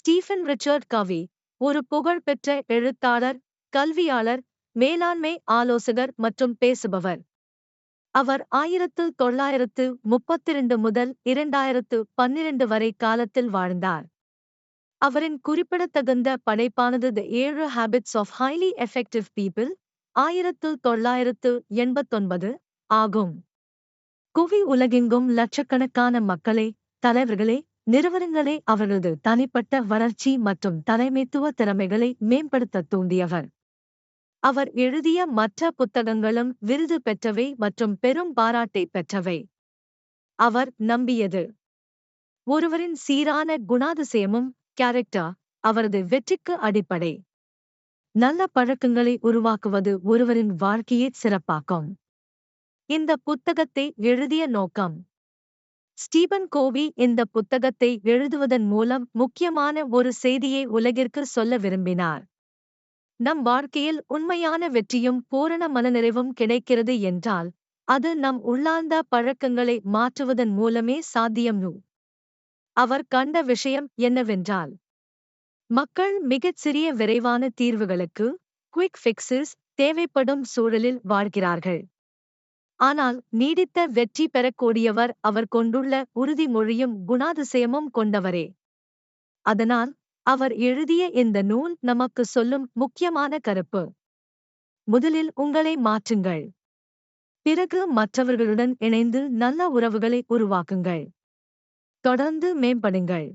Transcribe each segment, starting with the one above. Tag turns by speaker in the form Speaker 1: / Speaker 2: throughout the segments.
Speaker 1: Stephen Richard கவி ஒரு புகழ்பெற்ற எழுத்தாளர் கல்வியாளர் மேலாண்மை ஆலோசகர் மற்றும் பேசுபவர். அவர் ஆயிரத்து தொள்ளாயிரத்து முப்பத்திரண்டு முதல் இரண்டாயிரத்து பன்னிரண்டு வரை காலத்தில் வாழ்ந்தார். அவரின் குறிப்பிடத்தகுந்த படைப்பானது த ஏழு habits of highly effective people ஆயிரத்து தொள்ளாயிரத்து எண்பத்தொன்பது ஆகும். குவி உலகெங்கும் லட்சக்கணக்கான மக்களே தலைவர்களே நிறுவனங்களே அவரது தனிப்பட்ட வளர்ச்சி மற்றும் தலைமைத்துவ திறமைகளை மேம்படுத்த தூண்டியவர். அவர் எழுதிய மற்ற புத்தகங்களும் விருது பெற்றவை மற்றும் பெரும் பாராட்டை பெற்றவை. அவர் நம்பியது. ஒருவரின் சீரான குணாதிசயமும் கேரக்டர் அவரது வெற்றிக்கு அடிப்படை. நல்ல பழக்கங்களை உருவாக்குவது ஒருவரின் வாழ்க்கையை சிறப்பாக்கும். இந்த புத்தகத்தை எழுதிய நோக்கம் ஸ்டீபன் கோவி இந்த புத்தகத்தை எழுதுவதன் மூலம் முக்கியமான ஒரு செய்தியை உலகிற்கு சொல்ல விரும்பினார். நம் வாழ்க்கையில் உண்மையான வெற்றியும் பூரண மனநிறைவும் கிடைக்கிறது என்றால் அது நம் உள்ளார்ந்த பழக்கங்களை மாற்றுவதன் மூலமே சாத்தியம் அவர் கண்ட விஷயம் என்னவென்றால் மக்கள் மிகச் சிறிய விரைவான தீர்வுகளுக்கு குயிக் ஃபிக்ஸஸ் தேவைப்படும் சூழலில் வாழ்கிறார்கள். ஆனால் நீடித்த வெற்றி பெறக்கூடியவர் அவர் கொண்டுள்ள உறுதிமொழியும் குணாதிசயமும் கொண்டவரே. அதனால் அவர் எழுதிய இந்த நூல் நமக்கு சொல்லும் முக்கியமான கருப்பு. முதலில் உங்களை மாற்றுங்கள். பிறகு மற்றவர்களுடன் இணைந்து நல்ல உறவுகளை உருவாக்குங்கள். தொடர்ந்து மேம்படுங்கள்.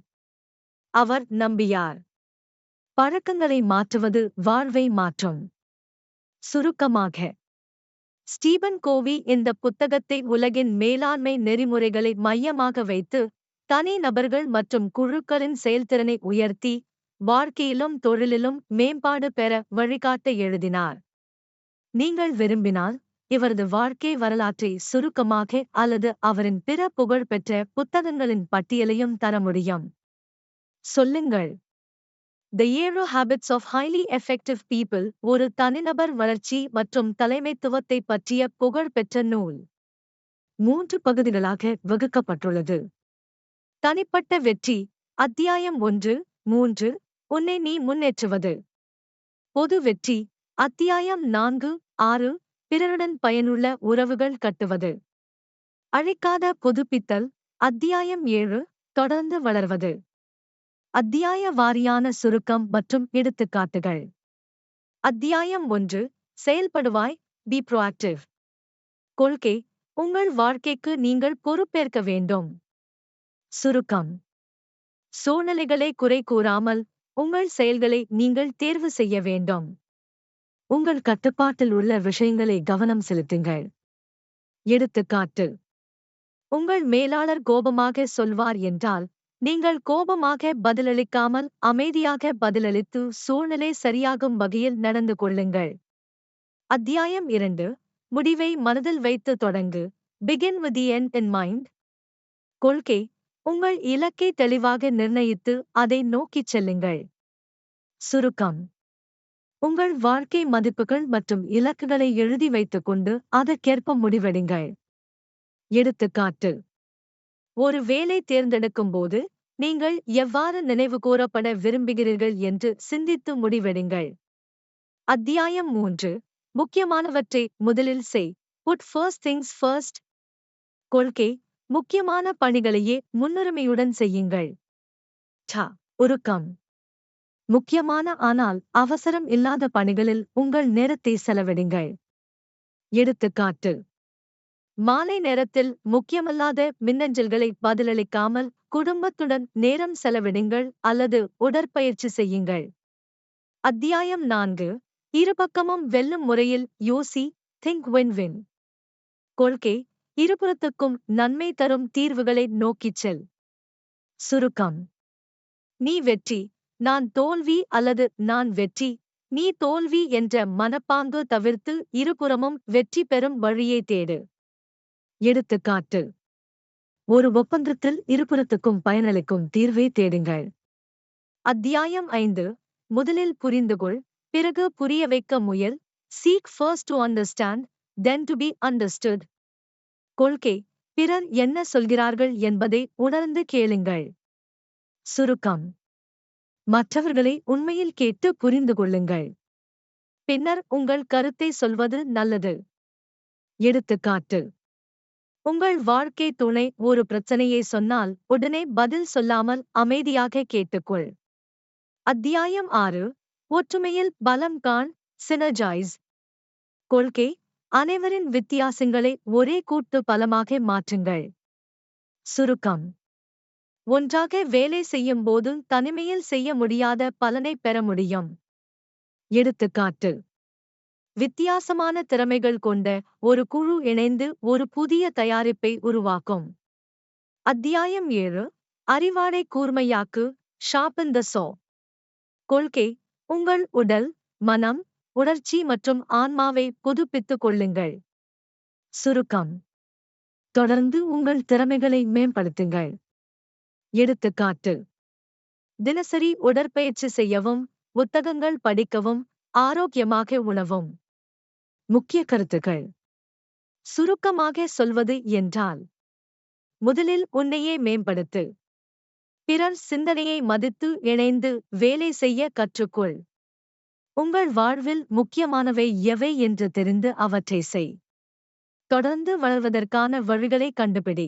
Speaker 1: அவர் நம்பியார். பழக்கங்களை மாற்றுவது வாழ்வை மாற்றும். சுருக்கமாக ஸ்டீபன் கோவி இந்த புத்தகத்தை உலகின் மேலாண்மை நெறிமுறைகளை மையமாக வைத்து தனி நபர்கள் மற்றும் குழுக்களின் செயல்திறனை உயர்த்தி வாழ்க்கையிலும் தொழிலிலும் மேம்பாடு பெற வழிகாட்ட எழுதினார். நீங்கள் விரும்பினால் இவரது வாழ்க்கை வரலாற்றை சுருக்கமாக அல்லது அவரின் பிற புகழ்பெற்ற புத்தகங்களின் பட்டியலையும் தர முடியும். சொல்லுங்கள். த ஏழு habits of highly effective people ஒரு தனிநபர் வளர்ச்சி மற்றும் தலைமைத்துவத்தை பற்றிய புகழ்பெற்ற நூல். மூன்று பகுதிகளாக வகுக்கப்பட்டுள்ளது. தனிப்பட்ட வெற்றி அத்தியாயம் ஒன்று மூன்று உன்னை நீ முன்னேற்றுவது. பொது வெற்றி அத்தியாயம் நான்கு ஆறு பிறருடன் பயனுள்ள உறவுகள் கட்டுவது. அழைக்காத புதுப்பித்தல் அத்தியாயம் ஏழு தொடர்ந்து வளர்வது. அத்தியாய வாரியான சுருக்கம் மற்றும் எடுத்துக்காட்டுகள். அத்தியாயம் ஒன்று செயல்படுவாய் பி ப்ரோஆக்டிவ் கொள்கை உங்கள் வாழ்க்கைக்கு நீங்கள் பொறுப்பேற்க வேண்டும். சுருக்கம் சூழ்நிலைகளை குறை கூறாமல் உங்கள் செயல்களை நீங்கள் தேர்வு செய்ய வேண்டும். உங்கள் கட்டுப்பாட்டில் உள்ள விஷயங்களை கவனம் செலுத்துங்கள். எடுத்துக்காட்டு உங்கள் மேலாளர் கோபமாக சொல்வார் என்றால் நீங்கள் கோபமாக பதிலளிக்காமல் அமைதியாக பதிலளித்து சூழ்நிலை சரியாகும் வகையில் நடந்து கொள்ளுங்கள். அத்தியாயம் இரண்டு. முடிவை மனதில் வைத்து தொடங்கு. Begin with the end in mind கொள்கை. உங்கள் இலக்கை தெளிவாக நிர்ணயித்து அதை நோக்கிச் செல்லுங்கள். சுருக்கம். உங்கள் வாழ்க்கை மதிப்புகள் மற்றும் இலக்குகளை எழுதி வைத்துக்கொண்டு அதற்கேற்ப முடிவெடுங்கள். எடுத்துக்காட்டு. ஒரு வேலை தேர்ந்தெடுக்கும் போது நீங்கள் எவ்வாறு நினைவு கூறப்பட விரும்புகிறீர்கள் என்று சிந்தித்து முடிவெடுங்கள். அத்தியாயம் மூன்று. முக்கியமானவற்றை முதலில் செய். புட் ஃபர்ஸ்ட் திங்ஸ் ஃபர்ஸ்ட் கொள்கை. முக்கியமான பணிகளையே முன்னுரிமையுடன் செய்யுங்கள். ட. உருக்கம் முக்கியமான ஆனால் அவசரம் இல்லாத பணிகளில் உங்கள் நேரத்தை செலவிடுங்கள். எடுத்துக்காட்டு. மாலை நேரத்தில் முக்கியமல்லாத மின்னஞ்சல்களை பதிலளிக்காமல் குடும்பத்துடன் நேரம் செலவிடுங்கள் அல்லது உடற்பயிற்சி செய்யுங்கள். அத்தியாயம் நான்கு. இருபக்கமும் வெல்லும் முறையில் யோசி திங்க் வின் வின் கொள்கை. இருபுறத்துக்கும் நன்மை தரும் தீர்வுகளை நோக்கிச் செல். சுருக்கம். நீ வெற்றி நான் தோல்வி அல்லது நான் வெற்றி நீ தோல்வி என்ற மனப்பாங்கு தவிர்த்து இருபுறமும் வெற்றி பெறும் வழியை தேடு. எடுத்துக்காட்டு. ஒரு ஒப்பந்தத்தில் இருபுறத்துக்கும் பயனளிக்கும் தீர்வை தேடுங்கள். அத்தியாயம் ஐந்து. முதலில் புரிந்துகொள் பிறகு புரிய வைக்க முயல் seek first to understand then to be understood கொள்கை பிறர் என்ன சொல்கிறார்கள் என்பதை உணர்ந்து கேளுங்கள். சுருக்கம் மற்றவர்களை உண்மையில் கேட்டு புரிந்து கொள்ளுங்கள். பின்னர் உங்கள் கருத்தை சொல்வது நல்லது. எடுத்துக்காட்டு உங்கள் வாழ்க்கை துணை ஒரு பிரச்சனையை சொன்னால் உடனே பதில் சொல்லாமல் அமைதியாக கேட்டுக்கொள். அத்தியாயம் ஆறு. ஒற்றுமையில் பலம் காண் சினர்ஜைஸ் கொள்கை. அனைவரின் வித்தியாசங்களை ஒரே கூட்டு பலமாக மாற்றுங்கள். சுருக்கம். ஒன்றாக வேலை செய்யும் போது தனிமையில் செய்ய முடியாத பலனை பெற முடியும். எடுத்துக்காட்டு. வித்தியாசமான திறமைகள் கொண்ட ஒரு குழு இணைந்து ஒரு புதிய தயாரிப்பை உருவாக்கும். அத்தியாயம் ஏழு. அறிவாடை கூர்மையாக்கு ஷார்பன் த சோ கொள்கை உங்கள் உடல் மனம் உணர்ச்சி மற்றும் ஆன்மாவை புதுப்பித்துக் கொள்ளுங்கள். சுருக்கம். தொடர்ந்து உங்கள் திறமைகளை மேம்படுத்துங்கள். எடுத்துக்காட்டு. தினசரி உடற்பயிற்சி செய்யவும் புத்தகங்கள் படிக்கவும் ஆரோக்கியமாக உணவும். முக்கிய கருத்துக்கள். சுருக்கமாக சொல்வது என்றால் முதலில் உன்னையே மேம்படுத்து. பிறர் சிந்தனையை மதித்து இணைந்து வேலை செய்ய கற்றுக்கொள். உங்கள் வாழ்வில் முக்கியமானவை எவை என்று தெரிந்து அவற்றை செய். தொடர்ந்து வளர்வதற்கான வழிகளை கண்டுபிடி.